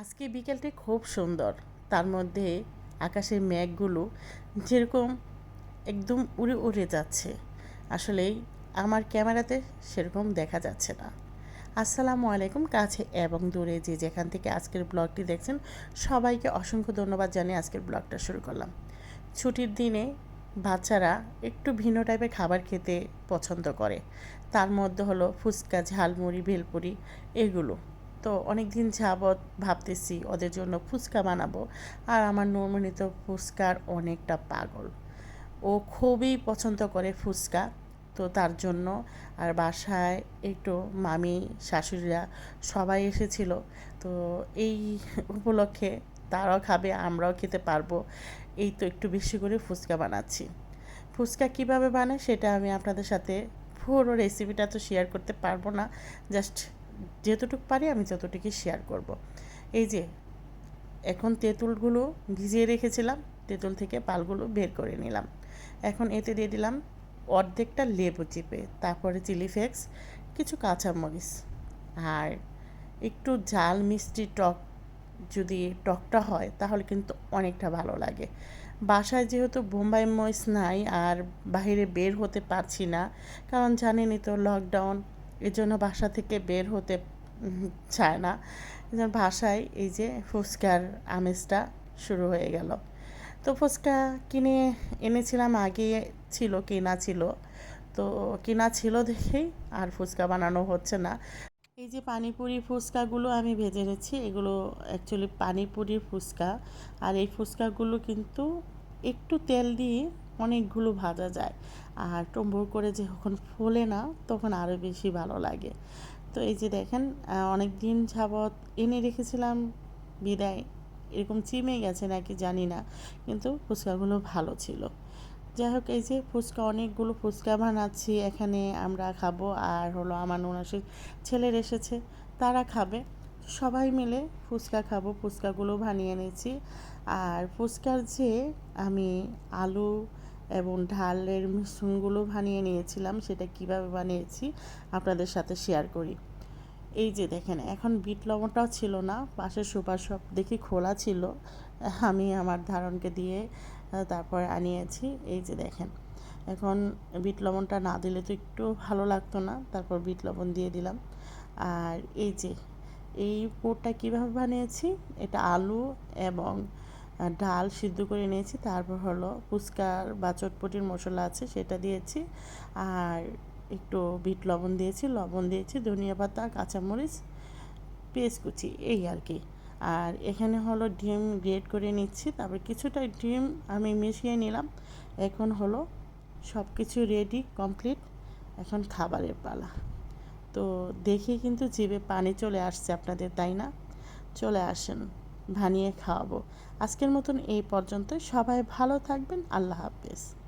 আজকে বিকেলটি খুব সুন্দর। তার মধ্যে আকাশের মেঘগুলো যেরকম একদম উড়ে উড়ে যাচ্ছে। আসলেই আমার ক্যামেরাতে সেরকম দেখা যাচ্ছে না। আসসালামু আলাইকুম, কাছে এবং দূরে যে যেখান থেকে আজকের ব্লগটি দেখছেন, সবাইকে অসংখ্য ধন্যবাদ জানিয়ে আজকের ব্লগটা শুরু করলাম। ছুটির দিনে বাচ্চারা একটু ভিন্ন টাইপের খাবার খেতে পছন্দ করে। তার মধ্যে হলো ফুচকা, ঝালমুড়ি, ভেলপুরি, এগুলো। তো অনেক দিন যাবৎ ভাবতেছি ওদের জন্য ফুচকা বানাবো। আর আমার নর্মালি তো ফুচকার অনেকটা পাগল। ও খুবই পছন্দ করে ফুচকা, তো তার জন্য আর বাসায় একটু মামি, শাশুড়িরা সবাই এসেছিল। তো এই উপলক্ষে তারাও খাবে, আমরাও খেতে পারব। এই তো একটু বেশি করে ফুচকা বানাচ্ছি। ফুচকা কীভাবে বানায় সেটা আমি আপনাদের সাথে পুরো রেসিপিটা তো শেয়ার করতে পারব না। জাস্ট যতটুকু পারি আমি যতটুকু শেয়ার করব। এই যে, এখন তেঁতুলগুলো ভিজিয়ে রেখেছিলাম, তেঁতুল থেকে পালগুলো বের করে নিলাম এখন এতে দিয়ে দিলাম অর্ধেকটা লেবু চিপে, তারপরে চিলি ফ্লেক্স, কিছু কাঁচামরিচ আর একটু জাল মিষ্টি টক যদি টকটা হয় তাহলে কিন্তু অনেকটা ভালো লাগে বাসায় যেহেতু বোম্বাই মরিচ নাই আর বাইরে বের হতে পারছি না, কারণ জানেনই তো লকডাউন এর জন্য বাসা থেকে বের হতে চায় না। এজন্য বাসায় এই যে ফুচকার আমেজটা শুরু হয়ে গেল। তো ফুচকা কিনে এনেছিলাম, আগে ছিল, কেনা ছিল। তো কেনা ছিল দেখেই আর ফুচকা বানানো হচ্ছে না। এই যে পানিপুরি ফুচকাগুলো আমি ভেজে নিচ্ছি, এগুলো অ্যাকচুয়ালি পানিপুরির ফুচকা। আর এই ফুচকাগুলো কিন্তু একটু তেল দিয়ে অনেকগুলো ভাজা যায়। আর টম্বুর করে যখন ফোলে না, তখন আরও বেশি ভালো লাগে। তো এই যে দেখেন অনেক দিন যাবৎ এনে রেখেছিলাম, বিদায়। এরকম চিমে গেছে নাকি জানি না, কিন্তু ফুচকাগুলো ভালো ছিল। যাই হোক, এই যে ফুচকা, অনেকগুলো ফুচকা বানাচ্ছি, এখানে আমরা খাব। আর হলো আমার ননাসের ছেলের এসেছে, তারা খাবে। সবাই মিলে ফুচকা খাব, ফুচকাগুলো বানিয়ে নিয়েছি আর ফুচকার যে আমি আলু এবং ঢালের মিশ্রণগুলো বানিয়ে নিয়েছিলাম, সেটা কীভাবে বানিয়েছি আপনাদের সাথে শেয়ার করি। এই যে দেখেন, এখন বিট লবণটাও ছিল না, পাশের সুপার সব দেখি খোলা ছিল, আমি আমার ধারণকে দিয়ে তারপর আনিয়েছি। এই যে দেখেন, এখন বিট লবণটা না দিলে তো একটু ভালো লাগতো না, তারপর বিট লবণ দিয়ে দিলাম। আর এই যে, এই পোরটা কীভাবে বানিয়েছি, এটা আলু এবং ডাল সিদ্ধ করে নিয়েছি। তারপর হলো ফুচকার বা চটপটির মশলা আছে, সেটা দিয়েছি। আর একটু বিট লবণ দিয়েছি। লবণ দিয়েছি, ধনিয়া পাতা, কাঁচামরিচ, পেঁয়াজ কুচি, এই আর কি। আর এখানে হলো ডিম গ্রেড করে নিচ্ছি। তারপর কিছুটা ডিম আমি মিশিয়ে নিলাম। এখন হলো সব কিছু রেডি কমপ্লিট এখন খাবারের পালা। তো দেখে কিন্তু জিভে পানি চলে আসছে আপনাদের, তাই না? চলে আসেন। বানিয়ে খাওয়াবো। আজকের মতন এই পর্যন্ত সবাই ভালো থাকবেন। আল্লাহ হাফেজ।